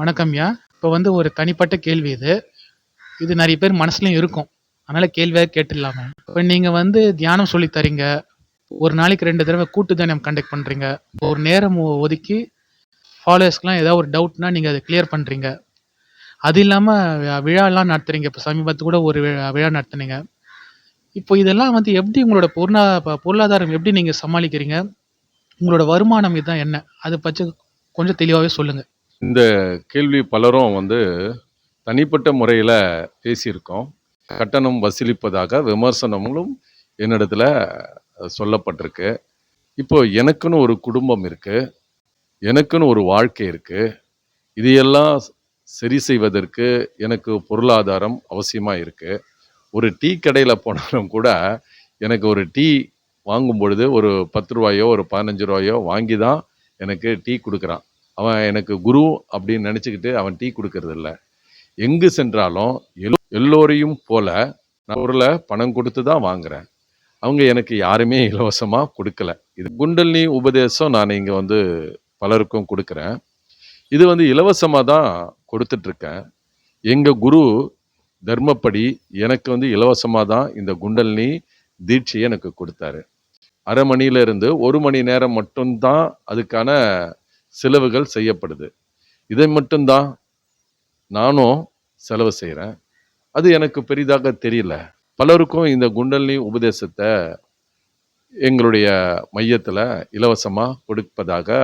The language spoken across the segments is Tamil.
வணக்கம்யா இப்போ வந்து ஒரு தனிப்பட்ட கேள்வி இது. இது நிறைய பேர் மனசுலையும் இருக்கும். அதனால கேள்வியாக கேட்டுடலாமே. இப்போ நீங்கள் வந்து தியானம் சொல்லித் தரீங்க. ஒரு நாளைக்கு ரெண்டு தடவை கூட்டு தியானம் கண்டக்ட் பண்ணுறீங்க ஒரு நேரம் ஒதுக்கி ஃபாலோவர்ஸ்க்குலாம் ஏதாவது ஒரு டவுட்னா நீங்கள் அதை கிளியர் பண்ணுறீங்க அது இல்லாமல் விழாலாம் நடத்துறீங்க. இப்போ சமீபத்து கூட ஒரு விழா நடத்துனீங்க. இப்போ இதெல்லாம் வந்து எப்படி உங்களோட பொருளா பொருளாதாரம் எப்படி நீங்கள் சமாளிக்கிறீங்க? உங்களோட வருமானம் இதுதான் என்ன? அதை பற்றி கொஞ்சம் தெளிவாகவே சொல்லுங்கள் இந்த கேள்வி பலரும் வந்து தனிப்பட்ட முறையில் பேசியிருக்கோம். கட்டணம் வசூலிப்பதாக விமர்சனங்களும் என்னிடத்துல சொல்லப்பட்டிருக்கு. இப்போ எனக்குன்னு ஒரு குடும்பம் இருக்குது எனக்குன்னு ஒரு வாழ்க்கை இருக்குது இதையெல்லாம் சரி செய்வதற்கு எனக்கு பொருளாதாரம் அவசியமாக இருக்குது ஒரு டீ கடையில் போனாலும் கூட எனக்கு ஒரு டீ வாங்கும் பொழுது ஒரு பத்து ரூபாயோ ஒரு பதினஞ்சு ரூபாயோ வாங்கி தான் எனக்கு டீ கொடுக்குறான். அவன் எனக்கு குரு அப்படின்னு நினச்சிக்கிட்டு அவன் டீ கொடுக்கறது இல்லை. எங்கு சென்றாலும் எல்லோ- எல்லோரையும் போல நான் பொருளை பணம் கொடுத்து தான் வாங்குறேன். அவங்க எனக்கு யாருமே இலவசமாக கொடுக்கல. இது குண்டலினி உபதேசம் நான் இங்கே வந்து பலருக்கும் கொடுக்குறேன். இது வந்து இலவசமாக தான் கொடுத்துட்ருக்கேன். எங்கள் குரு தர்மப்படி எனக்கு வந்து இலவசமாக தான் இந்த குண்டலினி தீட்சையை எனக்கு கொடுத்தாரு. அரை மணியிலிருந்து ஒரு மணி நேரம் மட்டும்தான் அதுக்கான செலவுகள் செய்யப்படுது. இதை மட்டும்தான் நானும் செலவு செய்கிறேன் அது எனக்கு பெரிதாக தெரியல. பலருக்கும் இந்த குண்டலினி உபதேசத்தை எங்களுடைய மையத்தில் இலவசமாக கொடுப்பதாக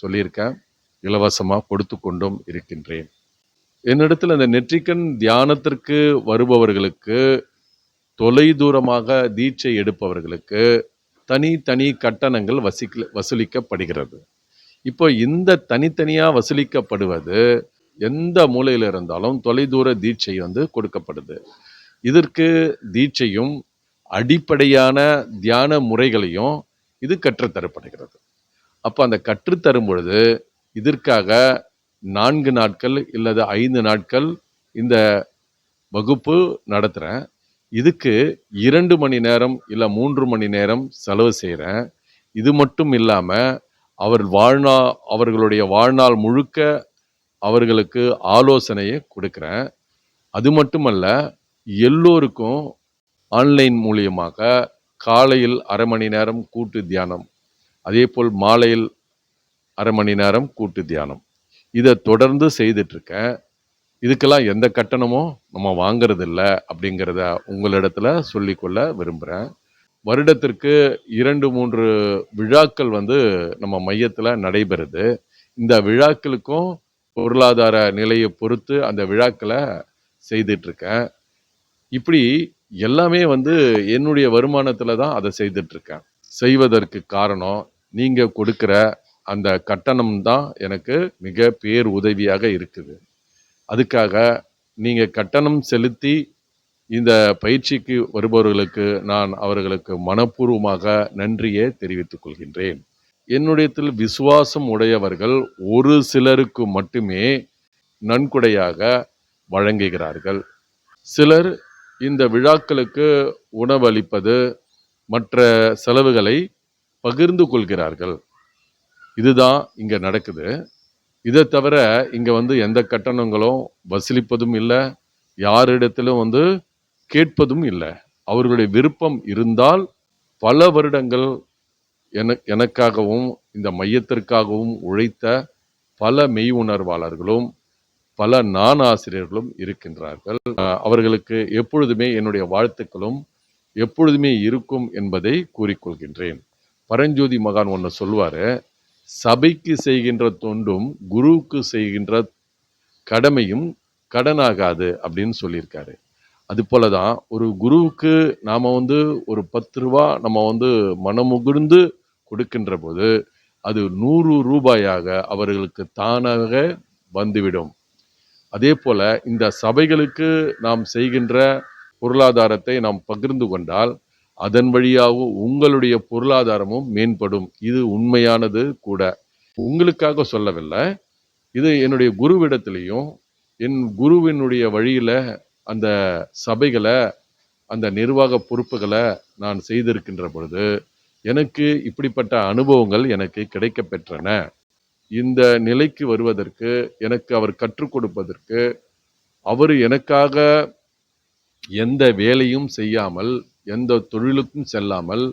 சொல்லியிருக்கேன். இலவசமாக கொடுத்து கொண்டும் இருக்கின்றேன். என்னிடத்தில் இந்த நெற்றிக்கண் தியானத்திற்கு வருபவர்களுக்கு தொலைதூரமாக தீட்சை எடுப்பவர்களுக்கு தனி தனி கட்டணங்கள் வசிக்க வசூலிக்கப்படுகிறது. இப்போ இந்த தனித்தனியாக வசூலிக்கப்படுவது எந்த மூலையில் இருந்தாலும் தொலைதூர தீட்சை வந்து கொடுக்கப்படுது. இதற்கு தீட்சையும் அடிப்படையான தியான முறைகளையும் இது கற்றுத்தரப்படுகிறது. அப்போ அந்த கற்றுத்தரும் பொழுது இதற்காக நான்கு நாட்கள் இல்லது ஐந்து நாட்கள் இந்த வகுப்பு நடத்துகிறேன் இதுக்கு இரண்டு மணி நேரம் இல்லை மூன்று மணி நேரம் செலவு செய்கிறேன் இது மட்டும் இல்லாமல் அவர் வாழ்நா அவர்களுடைய வாழ்நாள் முழுக்க அவர்களுக்கு ஆலோசனையை கொடுக்குறேன். அது மட்டுமல்ல எல்லோருக்கும் ஆன்லைன் மூலியமாக காலையில் அரை மணி நேரம் கூட்டு தியானம் அதே போல் மாலையில் அரை மணி நேரம் கூட்டு தியானம். இதை தொடர்ந்து செய்துட்ருக்கேன். இதுக்கெல்லாம் எந்த கட்டணமும் நம்ம வாங்குறது அப்படிங்கிறத உங்களிடத்துல சொல்லிக்கொள்ள விரும்புகிறேன் வருடத்திற்கு இரண்டு மூன்று விழாக்கள் வந்து நம்ம மையத்தில் நடைபெறுது. இந்த விழாக்களுக்கும் பொருளாதார நிலையை பொறுத்து அந்த விழாக்களை செய்துட்ருக்கேன். இப்படி எல்லாமே வந்து என்னுடைய வருமானத்தில் தான் அதை செய்துட்ருக்கேன். செய்வதற்கு காரணம் நீங்கள் கொடுக்குற அந்த கட்டணம் தான் எனக்கு மிக பேர் உதவியாக இருக்குது. அதுக்காக நீங்கள் கட்டணம் செலுத்தி இந்த பயிற்சிக்கு வருபவர்களுக்கு நான் அவர்களுக்கு மனப்பூர்வமாக நன்றியை தெரிவித்துக் கொள்கின்றேன். என்னுடையத்தில் விசுவாசம் உடையவர்கள் ஒரு சிலருக்கு மட்டுமே நன்கொடையாக வழங்குகிறார்கள். சிலர் இந்த விழாக்களுக்கு உணவளிப்பது மற்ற செலவுகளை பகிர்ந்து கொள்கிறார்கள். இதுதான் இங்க நடக்குது. இதை தவிர இங்க வந்து எந்த கட்டணங்களும் வசூலிப்பதும் இல்லை. யாரிடத்திலும் வந்து கேட்பதும் இல்லை. அவர்களுடைய விருப்பம் இருந்தால் பல வருடங்கள் என எனக்காகவும் இந்த மையத்திற்காகவும் உழைத்த பல மெய் உணர்வாளர்களும் பல நான் ஆசிரியர்களும் இருக்கின்றார்கள் அவர்களுக்கு எப்பொழுதுமே என்னுடைய வாழ்த்துக்களும் எப்பொழுதுமே இருக்கும் என்பதை கூறிக்கொள்கின்றேன். பரஞ்சோதி மகான் ஒன்று சொல்வார் சபைக்கு செய்கின்ற தொண்டும் குருவுக்கு செய்கின்ற கடமையும் கடனாகாது அப்படின்னு சொல்லியிருக்காரு. அது போல தான் ஒரு குருவுக்கு நாம் வந்து ஒரு பத்து ரூபா நம்ம வந்து மனமுகிர்ந்து கொடுக்கின்ற போது அது நூறு ரூபாயாக அவர்களுக்கு தானாக வந்துவிடும். அதே போல இந்த சபைகளுக்கு நாம் செய்கின்ற பொருளாதாரத்தை நாம் பகிர்ந்து கொண்டால் அதன் வழியாக உங்களுடைய பொருளாதாரமும் மேம்படும். இது உண்மையானது கூட. உங்களுக்காக சொல்லவில்லை. இது என்னுடைய குருவிடத்திலையும் என் குருவினுடைய வழியில் அந்த சபைகளை அந்த நிர்வாக பொறுப்புகளை நான் செய்திருக்கின்ற பொழுது எனக்கு இப்படிப்பட்ட அனுபவங்கள் எனக்கு கிடைக்க பெற்றன இந்த நிலைக்கு வருவதற்கு எனக்கு அவர் கற்றுக் கொடுப்பதற்கு அவர் எனக்காக எந்த வேலையும் செய்யாமல் எந்த தொழிலுக்கும் செல்லாமல்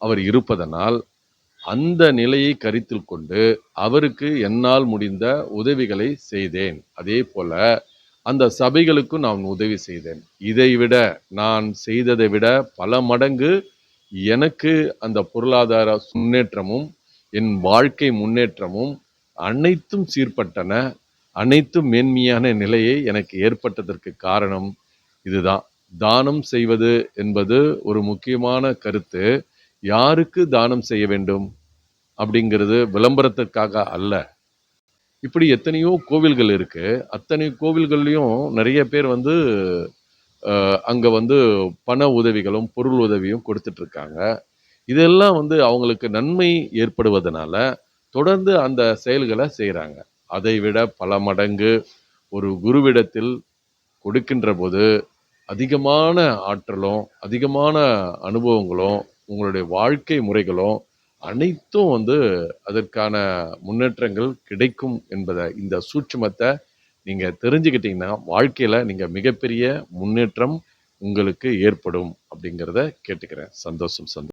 அவர் இருப்பதனால் அந்த நிலையை கருத்தில் கொண்டு அவருக்கு என்னால் முடிந்த உதவிகளை செய்தேன். அதே போல அந்த சபைகளுக்கும் நான் உதவி செய்தேன். இதைவிட நான் செய்ததை விட பல மடங்கு எனக்கு அந்த பொருளாதார முன்னேற்றமும் என் வாழ்க்கை முன்னேற்றமும் அனைத்தும் சீர்பட்டன. அனைத்தும் மேன்மையான நிலையை எனக்கு ஏற்பட்டதற்கு காரணம் இதுதான். தானம் செய்வது என்பது ஒரு முக்கியமான கருத்து. யாருக்கு தானம் செய்ய வேண்டும்? அப்படிங்கிறது விளம்பரத்திற்காக அல்ல. இப்படி எத்தனையோ கோவில்கள் இருக்குது அத்தனை கோவில்கள்லையும் நிறைய பேர் வந்து அங்கே வந்து பண உதவிகளும் பொருள் உதவியும் கொடுத்துட்ருக்காங்க இதெல்லாம் வந்து அவங்களுக்கு நன்மை ஏற்படுவதனால தொடர்ந்து அந்த செயல்களை செய்கிறாங்க அதை விட பல மடங்கு ஒரு குருவிடத்தில் கொடுக்கின்ற போது அதிகமான ஆற்றலும் அதிகமான அனுபவங்களும் உங்களுடைய வாழ்க்கை முறைகளும் அனைத்தும் வந்து அதற்கான முன்னேற்றங்கள் கிடைக்கும் என்பதை இந்த சூட்சுமத்தை நீங்கள் தெரிஞ்சுக்கிட்டீங்கன்னா வாழ்க்கையில் நீங்கள் மிகப்பெரிய முன்னேற்றம் உங்களுக்கு ஏற்படும் அப்படிங்கிறத கேட்டுக்கிறேன். சந்தோஷம் சந்தோஷம்.